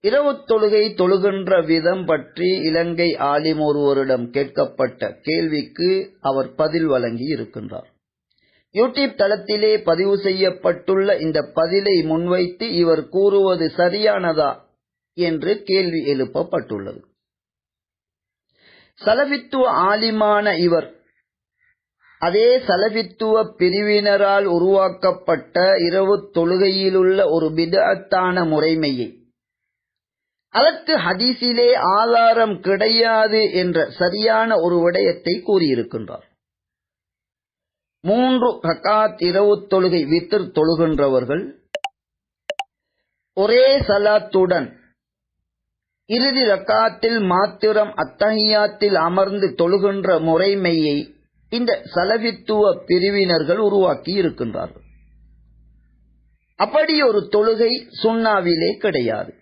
இரவு தொழுகை தொழுகின்ற விதம் பற்றி இலங்கை ஆலிம் ஒருவரிடம் கேட்கப்பட்ட கேள்விக்கு அவர் பதில் வழங்கி இருக்கின்றார். யூடியூப் தளத்திலே பதிவு செய்யப்பட்டுள்ள இந்த பதிலை முன்வைத்து இவர் கூறுவது சரியானதா என்று கேள்வி எழுப்பப்பட்டுள்ளது. சலவித்துவ ஆலிமான இவர் அதே சலபித்துவ பிரிவினரால் உருவாக்கப்பட்ட இரவு தொழுகையிலுள்ள ஒரு பிதத்தான முறைமையை அதற்கு ஹதீஸிலே ஆதாரம் கிடையாது என்ற சரியான ஒரு விடயத்தை கூறியிருக்கின்றார். மூன்று ரக்காத் இரவு தொழுகை வித்திர் தொழுகின்றவர்கள் ஒரே சலாத்துடன் இறுதி ரக்காத்தில் மாத்திரம் அத்தகையாத்தில் அமர்ந்து தொழுகின்ற முறைமையை இந்த சலவித்துவ பிரிவினர்கள் உருவாக்கி இருக்கின்றார்கள். அப்படி ஒரு தொழுகை சுண்ணாவிலே கிடையாது.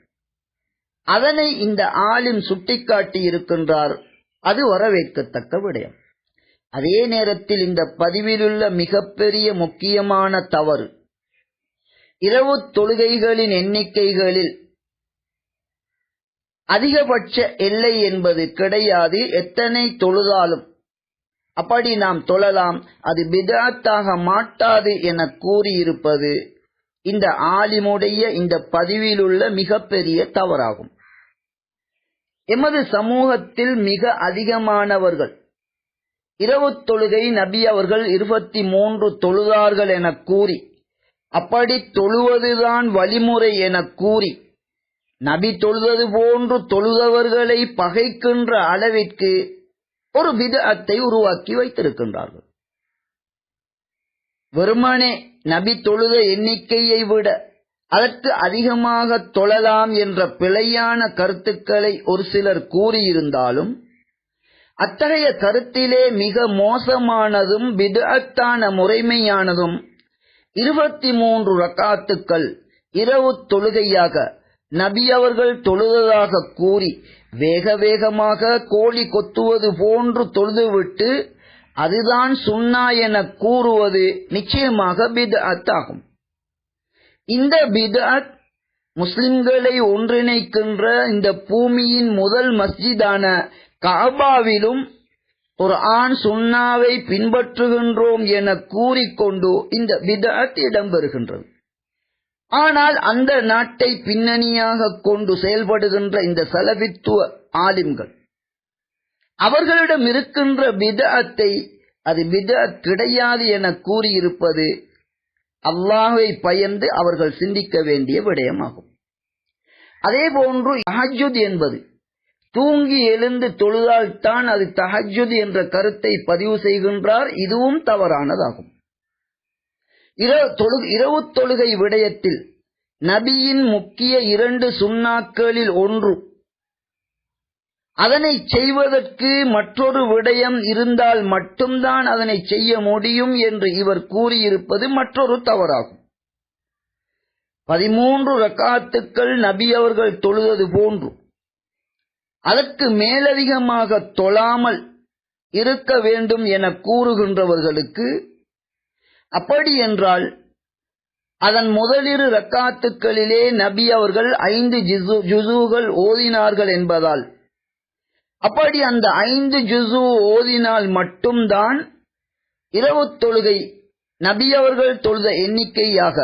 அதனை இந்த ஆலிம் சுட்டிக்காட்டி இருக்கின்றார். அது வரவேற்கத்தக்க விடயம். அதே நேரத்தில் இந்த பதிவிலுள்ள மிகப்பெரிய முக்கியமான தவறு இரவு தொழுகைகளின் எண்ணிக்கைகளில் அதிகபட்ச எல்லை என்பது கிடையாது. எத்தனை தொழுதாலும் அப்படி நாம் தொழலாம். அது பிதாத்தாக மாட்டாது என கூறியிருப்பது இந்த ஆலிமுடைய இந்த பதிவிலுள்ள மிகப்பெரிய தவறாகும். எமது சமூகத்தில் மிக அதிகமானவர்கள். இரவு தொழுகை நபி அவர்கள் இருபத்தி மூன்று தொழுதார்கள் என கூறி அப்படி தொழுவதுதான் வழிமுறை என கூறி நபி தொழுவது போன்று தொழுதவர்களை பகைக்கின்ற அளவிற்கு ஒரு விதத்தை உருவாக்கி வைத்திருக்கின்றார்கள். வெறுமனே நபி தொழுத எண்ணிக்கையை விட அதற்கு அதிகமாக தொழலாம் என்ற பிழையான கருத்துக்களை ஒரு சிலர் கூறியிருந்தாலும் அத்தகைய கருத்திலே மிக மோசமானதும் விதத்தான முறைமையானதும் இருபத்தி மூன்று ரக்காத்துக்கள் இரவு தொழுகையாக நபி அவர்கள் தொழுததாக கூறி வேக வேகமாக கோழி கொத்துவது போன்று தொழுதுவிட்டு அதுதான் சுண்ணா என கூறுவது நிச்சயமாக பித்அத் அத்தாகும் இந்த பிதாத் முஸ்லிம்களை ஒன்றிணைக்கின்ற இந்த பூமியின் முதல் மஸ்ஜிதான காபாவிலும் ஒரு ஆண் சுண்ணாவை பின்பற்றுகின்றோம் என கூறிக்கொண்டு இந்த பிதாத் இடம்பெறுகின்றது. ஆனால் அந்த நாட்டை பின்னணியாக கொண்டு செயல்படுகின்ற இந்த செலவித்துவ ஆலிம்கள் அவர்களிடம் இருக்கின்ற பிதஅத்தை அது பிதஅத் கிடையாது என கூறியிருப்பது அல்லாஹை பயந்து அவர்கள் சிந்திக்க வேண்டிய விடயமாகும். அதே போன்று தஹஜுத் என்பது தூங்கி எழுந்து தொழுதால்தான் அது தஹஜுத் என்ற கருத்தை பதிவு செய்கின்றார் இதுவும் தவறானதாகும். இரவு தொழுகை விடயத்தில் நபியின் முக்கிய இரண்டு சுண்ணாக்களில் ஒன்று அதனை செய்வதற்கு மற்றொரு விடயம் இருந்தால் மட்டும்தான் அதனை செய்ய முடியும் என்று இவர் கூறியிருப்பது மற்றொரு தவறாகும். பதிமூன்று ரக்காத்துக்கள் நபி அவர்கள் தொழுவது போன்று அதற்கு மேலதிகமாக தொழாமல் இருக்க வேண்டும் என கூறுகின்றவர்களுக்கு அப்படி என்றால் அதன் முதலிரு ரக்காத்துக்களிலே நபி அவர்கள் ஐந்து ஜுசுகள் ஓதினார்கள் என்பதால் அப்படி அந்த ஐந்து ஜுசு ஓதினால் மட்டும்தான் இரவு தொழுகை நபி அவர்கள் தொழுத எண்ணிக்கையாக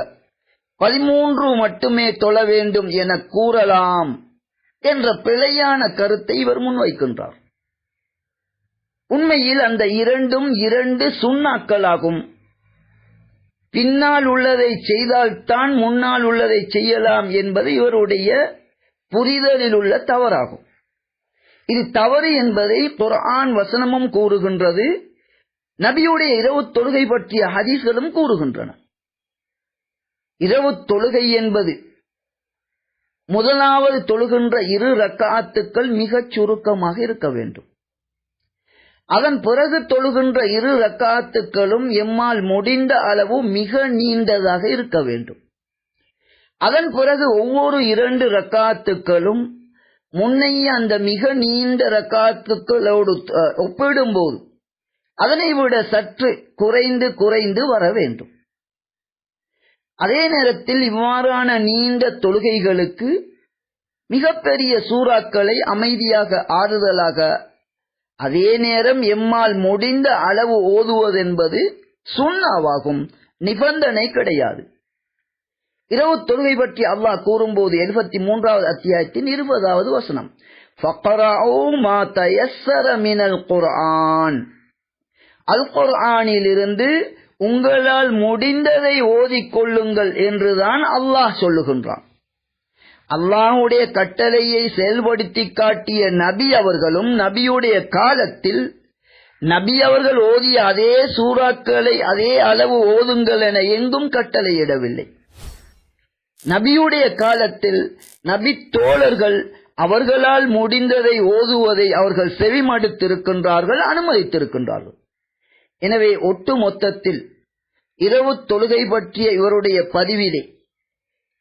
பதிமூன்று மட்டுமே தொழ வேண்டும் என கூறலாம் என்ற பிழையான கருத்தை இவர் முன்வைக்கின்றார். உண்மையில் அந்த இரண்டும் இரண்டு சுண்ணாக்களாகும். பின்னால் உள்ளதை செய்தால்தான் முன்னால் உள்ளதை செய்யலாம் என்பது இவருடைய புரிதலில் உள்ள தவறாகும். இது தவறு என்பதை குர்ஆன் வசனமும் கூறுகின்றது. நபியுடைய இரவு தொழுகை பற்றிய ஹதீஸ்களும் கூறுகின்றன. இரவு தொழுகை என்பது முதலாவது தொழுகின்ற இரு ரக்காத்துக்கள் மிகச் சுருக்கமாக இருக்க வேண்டும். அதன் பிறகு தொழுகின்ற இரு ரக்காத்துக்களும் எம்மால் முடிந்த அளவு மிக நீண்டதாக இருக்க வேண்டும். அதன் பிறகு ஒவ்வொரு இரண்டு ரக்காத்துக்களும் முன்னைய அந்த மிக நீண்ட ரக்காத்துக்களோடு ஒப்பிடும்போது அதனை விட சற்று குறைந்து குறைந்து வர வேண்டும். அதே நேரத்தில் இவ்வாறான நீண்ட தொழுகைகளுக்கு மிகப்பெரிய சூறாக்களை அமைதியாக ஆறுதலாக அதே நேரம் எம்மால் முடிந்த அளவு ஓதுவதென்பது சுண்ணாவாகும் நிபந்தனை கிடையாது. இரவு தொழுகை பற்றி அல்லாஹ் கூறும்போது எழுபத்தி மூன்றாவது அத்தியாயத்தின் இருபதாவது வசனம். மினல் குர்ஆன். அல் குர்ஆனிலிருந்து உங்களால் முடிந்ததை ஓதிக்கொள்ளுங்கள் என்றுதான் அல்லாஹ் சொல்லுகின்றான். அல்லாஹுடைய கட்டளையை செயல்படுத்தி காட்டிய நபி அவர்களும் நபியுடைய காலத்தில் நபி அவர்கள் ஓதிய அதே சூறாக்களை அதே அளவு ஓதுங்கள் என எங்கும் கட்டளையிடவில்லை. நபியுடைய காலத்தில் நபி தோழர்கள் அவர்களால் முடிந்ததை ஓதுவதை அவர்கள் செவிமடுத்திருக்கின்றார்கள் அனுமதித்திருக்கின்றார்கள். எனவே ஒட்டு மொத்தத்தில் இரவு தொழுகை பற்றிய இவருடைய பதிவிலே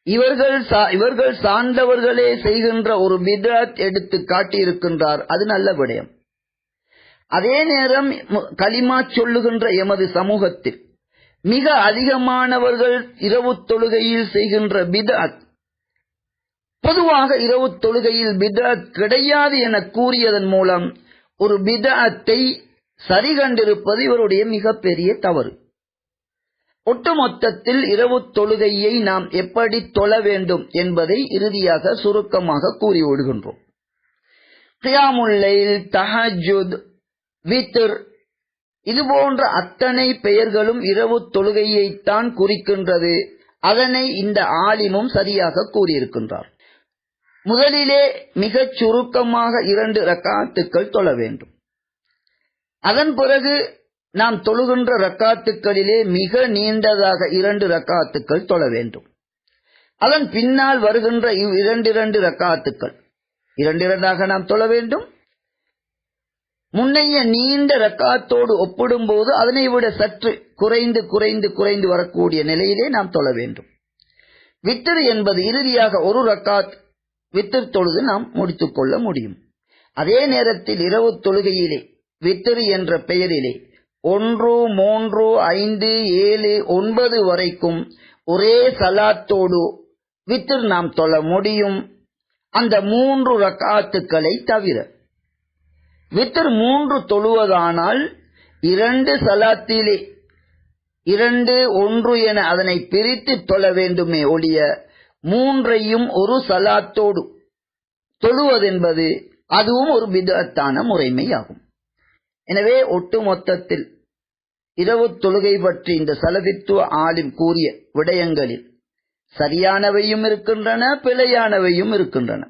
இவர்கள் இவர்கள் சார்ந்தவர்களே செய்கின்ற ஒரு பிதாத் எடுத்து காட்டியிருக்கின்றார் அது நல்ல விடயம். அதே நேரம் களிமா சொல்லுகின்ற எமது சமூகத்தில் மிக அதிகமானவர்கள் இரவு தொழுகையில் செய்கின்ற பிதாத் பொதுவாக இரவு தொழுகையில் பிதாத் கிடையாது என கூறியதன் மூலம் ஒரு பிதாத்தை சரி கண்டிருப்பது இவருடைய மிகப்பெரிய தவறு. ஒட்டுமொத்தத்தில் இரவு தொழுகையை நாம் எப்படி தொழ வேண்டும் என்பதை இறுதியாக சுருக்கமாக கூறிவிடுகின்றோம் கியாமுல்லைல் தஹஜுத் வித்ர் இது போன்ற அத்தனை பெயர்களும் இரவு தொழுகையைத்தான் குறிக்கின்றது. அதனை இந்த ஆலிமும் சரியாக கூறியிருக்கின்றார். முதலிலே மிகச் சுருக்கமாக இரண்டு ரக்காத்துக்கள் தொழ வேண்டும். அதன் பிறகு நாம் தொழுகின்ற ரக்காத்துக்களிலே மிக நீண்டதாக இரண்டு ரக்காத்துக்கள் தொழ வேண்டும். அதன் பின்னால் வருகின்ற இவ் இரண்டு இரண்டு ரக்காத்துக்கள். இரண்டு இரண்டாக நாம் தொழ வேண்டும். முன்னைய நீண்ட ரக்காத்தோடு ஒப்பிடும்போது அதனை விட சற்று குறைந்து குறைந்து குறைந்து வரக்கூடிய நிலையிலே நாம் தொழ வேண்டும். வித்திரு என்பது இறுதியாக ஒரு ரக்காத் வித்திரு தொழுது நாம் முடித்துக் கொள்ள முடியும். அதே நேரத்தில் இரவு தொழுகையிலே வித்திரு என்ற பெயரிலே ஒன்று மூன்று ஐந்து ஏழு ஒன்பது வரைக்கும் ஒரே சலாத்தோடு வித்தர் நாம் தொழ முடியும். அந்த மூன்று ரக்காத்துக்களை தவிர வித்திர் மூன்று தொழுவதானால் இரண்டு சலாத்திலே இரண்டு ஒன்று என அதனை பிரித்து தொழ வேண்டுமே ஒழிய மூன்றையும் ஒரு சலாத்தோடு தொழுவதென்பது அதுவும் ஒரு விதத்தான முறைமையாகும். எனவே ஒட்டுமொத்தத்தில் இரவு தொழுகை பற்றி இந்த சலபித்துவ ஆலிம் கூறிய விடயங்களில் சரியானவையும் இருக்கின்றன பிழையானவையும் இருக்கின்றன.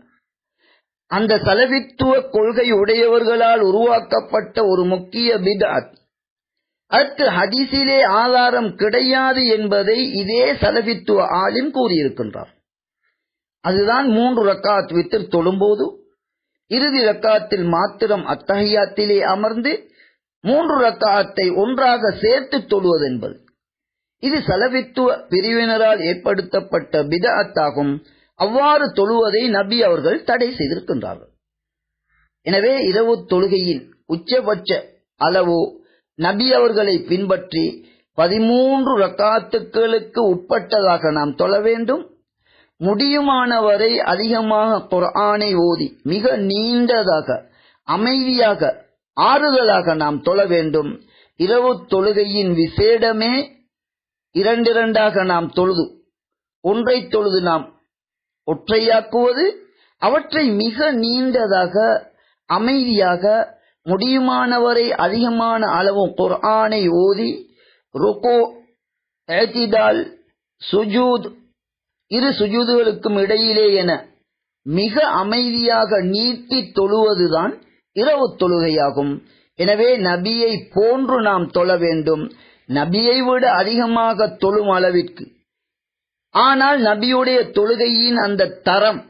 அந்த சலபித்துவ கொள்கை உடையவர்களால் உருவாக்கப்பட்ட ஒரு முக்கிய பிதாத். அதற்கு ஹதீஸிலே ஆதாரம் கிடையாது என்பதை இதே சலபித்துவ ஆலிம் கூறியிருக்கின்றார். அதுதான் மூன்று ரக்காத் வித்திர் தொழும்போது இறுதி ரக்காத்தில் மாத்திரம் அத்தகையாத்திலே அமர்ந்து மூன்று ரக்காத்தை ஒன்றாக சேர்த்து தொழுவது என்பது இது சலவித்துவ பிரிவினரால் ஏற்படுத்தப்பட்ட பிதஅத்தாகும் அவ்வாறு தொழுவதை நபி அவர்கள் தடை செய்திருக்கின்றார்கள். எனவே இரவு தொழுகையின் உச்சபட்ச அளவு நபி அவர்களை பின்பற்றி பதிமூன்று ரக்காத்துக்களுக்கு உட்பட்டதாக நாம் தொழ வேண்டும். முடியுமானவரை அதிகமாக குரானை ஓதி மிக நீண்டதாக அமைதியாக ஆறுதலாக நாம் தொழ வேண்டும். இரவு தொழுகையின் விசேடமே இரண்டிரண்டாக நாம் தொழுது ஒன்றை தொழுது நாம் ஒற்றையாக்குவது அவற்றை மிக நீண்டதாக அமைதியாக முடியுமானவரை அதிகமான அளவு குர்ஆனை ஓதி ருகோ ஏத்திதால் சுஜூத் இரு சுஜூதுகளுக்கும் இடையிலே என மிக அமைதியாக நீட்டி தொழுவதுதான் இரவு தொழுகையாகும். எனவே நபியை போன்று நாம் தொழ வேண்டும். நபியை விட அதிகமாக தொழும் அளவிற்கு ஆனால் நபியுடைய தொழுகையின் அந்த தரம்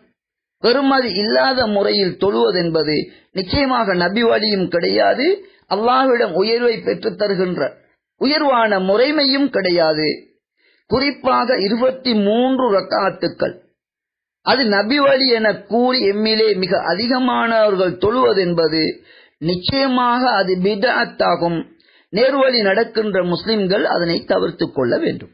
பெருமதி இல்லாத முறையில் தொழுவதென்பது நிச்சயமாக நபி வழியும் கிடையாது அல்லாஹ்விடம் உயர்வை பெற்றுத் தருகின்ற உயர்வான முறைமையும் கிடையாது. குறிப்பாக இருபத்தி மூன்று ரக்காத்துக்கள். அது நபி வழி என கூறி எம்மிலே மிக அதிகமானவர்கள் தொழுவதென்பது நிச்சயமாக அது பிதஅத்தாகும் நேர்வழி நடக்கின்ற முஸ்லிம்கள் அதனை தவிர்த்துக் கொள்ள வேண்டும்.